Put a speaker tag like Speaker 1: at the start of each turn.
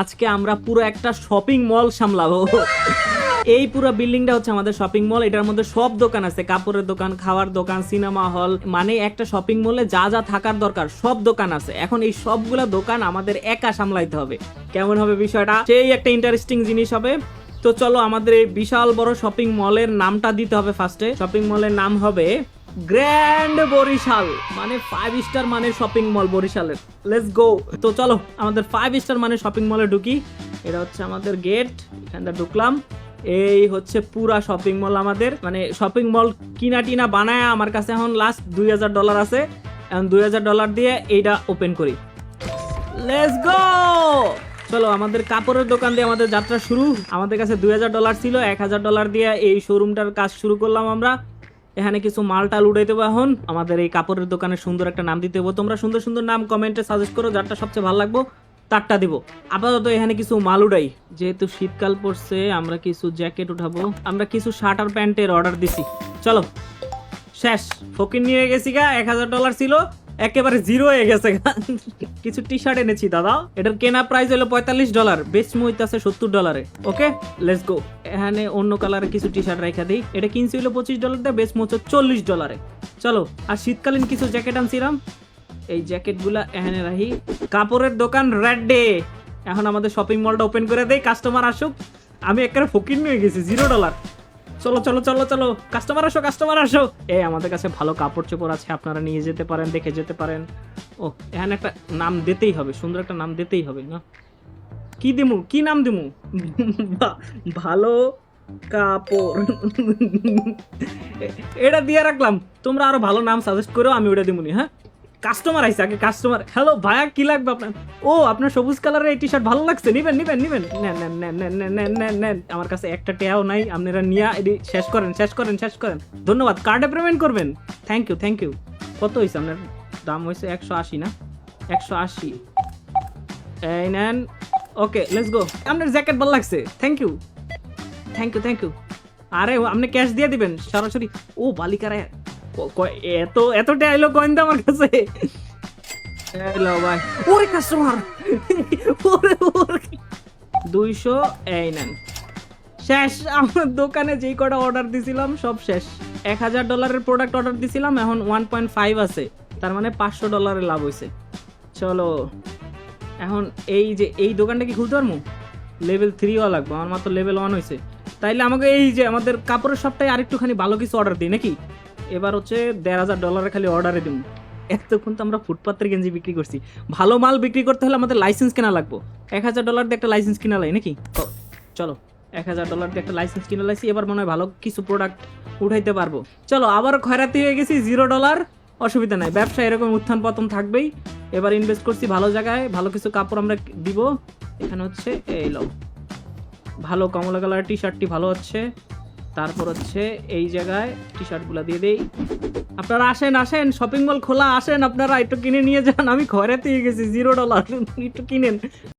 Speaker 1: আজকে আমরা পুরো একটা শপিং মল সামলাবো। এই পুরো বিল্ডিংটা হচ্ছে আমাদের শপিং মল এটার মধ্যে সব দোকান আছে, কাপড়ের দোকান, খাওয়ার দোকান সিনেমা হল মানে একটা শপিং মলে যা যা থাকার দরকার, সব দোকান আছে। এখন এই সবগুলা দোকান আমাদের একা সামলাইতে হবে। কেমন হবে বিষয়টা? সেই একটা ইন্টারেস্টিং জিনিস হবে। তো চলো আমাদের এই বিশাল বড় শপিং মলের নামটা দিতে হবে ফার্স্টে শপিং মলের নাম হবে গ্র্যান্ড বরিশাল মানে ফাইভ স্টার মানে শপিং মল বরিশালের লেটস গো তো চলো, আমাদের ফাইভ স্টার মানে শপিং মলে ঢুকি। এটা হচ্ছে আমাদের গেট এখানটা ঢুকলাম। এই হচ্ছে পুরা শপিং মল আমাদের। মানে শপিং মল কিনা টিনা বানায় আমার কাছে এখন লাস্ট দুই হাজার ডলার আছে। এখন দুই হাজার ডলার দিয়ে এইটা ওপেন করি। লেটস গো চলো, আমাদের কাপড়ের দোকান দিয়ে আমাদের যাত্রা শুরু। আমাদের কাছে দুই হাজার ডলার ছিল, এক হাজার ডলার দিয়ে এই শোরুমটার কাজ শুরু করলাম আমরা। এখানে কিছু মাল টাল উড়াই দেবো এখন। আমাদের এই কাপড়ের দোকানে সুন্দর একটা নাম দিতে হবে। তোমরা সুন্দর সুন্দর নাম কমেন্টে সাজেস্ট করো, যারটা সবচেয়ে ভালো লাগবো, তারটা দিব। আপাতত এখানে কিছু মাল উড়াই। যেহেতু শীতকাল পড়ছে, আমরা কিছু জ্যাকেট উঠাবো। আমরা কিছু শার্ট আর প্যান্টের অর্ডার দিছি। চলো, শেষ। ফকির নিয়ে গেছি গা, এক হাজার ডলার ছিল। একেবারে জিরো হয়ে গেছে। কিছু টি শার্ট এনেছি দাদা। এটার কেনা প্রাইস হলো পঁয়তাল্লিশ ডলার বেস্ট আছে সত্তর ডলারে ওকে লেটস গো এখানে অন্য কালারে কিছু টি শার্ট রেখা দিই। এটা কিনছি হলো পঁচিশ ডলার দিয়ে বেস্ট হচ্ছে চল্লিশ ডলারে চলো, আর শীতকালীন কিছু জ্যাকেট আনছিলাম। এই জ্যাকেটগুলা এখানে রাখি। কাপড়ের দোকান রেড ডে এখন আমাদের শপিং মলটা ওপেন করে দেই কাস্টমার আসুক। আমি একেবারে ফকির নিয়ে গেছি জিরো ডলার চলো চলো চলো চলো। কাস্টমার আসো কাস্টমার আসো। এ, আমাদের কাছে ভালো কাপড় চোপড় আছে, আপনারা নিয়ে যেতে পারেন, দেখে যেতে পারেন। ও, এখানে একটা নাম দিতেই হবে, সুন্দর একটা নাম দিতেই হবে, না? কি দিমু? কি নাম দিমু? ভালো কাপড়। এটা দিয়ে রাখলাম। তোমরা আরও ভালো নাম সাজেস্ট করো আমি ওটা দিমুনি হ্যাঁ? কাস্টমার আইছে, আগে কাস্টমার হ্যালো ভায়া কি লাগবে আপনার? ও, আপনার সবুজ কালারের এই টি শার্ট ভালো লাগছে, নিবেন নিবেন নিবেন। নেন নেন নেন নেন নেন নেন নেন নেন। আমার কাছে একটা টেয়াও নাই, আপনারা নিয়া এটি শেষ করেন শেষ করেন শেষ করেন। ধন্যবাদ কার্ডে পেমেন্ট করবেন। থ্যাংক ইউ থ্যাংক ইউ কত হয়েছে আপনার? দাম হয়েছে একশো আশি না? একশো আশি। এই নেন, ওকে লেটস গো আপনার জ্যাকেট ভালো লাগছে? Thank you thank you thank you আরে, আপনি ক্যাশ দিয়ে দিবেন, সরাসরি। ও বালিকারা এত এতটা এলো কয়েন আমার কাছে। এলো ভাই ওরে কাস্টমার ওরে ওরে। দুইশো এই নেন। শেষ আমার দোকানে যেই কটা অর্ডার দিছিলাম সব শেষ। এক হাজার ডলারের প্রোডাক্ট অর্ডার দিছিলাম এখন ওয়ান পয়েন্ট ফাইভ আছে। তার মানে পাঁচশো ডলারের লাভ হয়েছে চলো এখন এই যে এই দোকানটা কি খুলতে পারব? লেভেল থ্রিও লাগবে আমার মাত্র লেভেল ওয়ান হয়েছে তাইলে আমাকে এই যে আমাদের কাপড়ের সবটাই আরেকটুখানি ভালো কিছু অর্ডার দিই নাকি? এবার হচ্ছে দেড় হাজার ডলারের খালি অর্ডারে দিব এতক্ষণ তো আমরা ফুটপাতের গেঞ্জি বিক্রি করছি। ভালো মাল বিক্রি করতে হলে আমাদের লাইসেন্স কেনা লাগবো। এক হাজার ডলার দিয়ে একটা লাইসেন্স কিনা লাগে নাকি? চলো। এক হাজার ডলার দিয়ে একটা লাইসেন্স কিনে লাইছি, এবার মনে হয় ভালো কিছু প্রোডাক্ট উঠাইতে পারব। চলো, আবার খয়রাতি হয়ে গেছি জিরো ডলার অসুবিধা নাই ব্যবসা এরকম উত্থান পতন থাকবেই। এবার ইনভেস্ট করছি ভালো জায়গায়, ভালো কিছু কাপড় আমরা দিব। এখানে হচ্ছে, এই লো। ভালো কমলা কালার টি শার্টটি ভালো হচ্ছে। তারপর হচ্ছে এই জায়গায় টি শার্টগুলো দিয়ে দেই। আপনারা আসেন আসেন শপিং মল খোলা, আসেন, আপনারা একটু কিনে নিয়ে যান। আমি ঘরেতেই গেছি জিরো ডলার একটু কিনেন।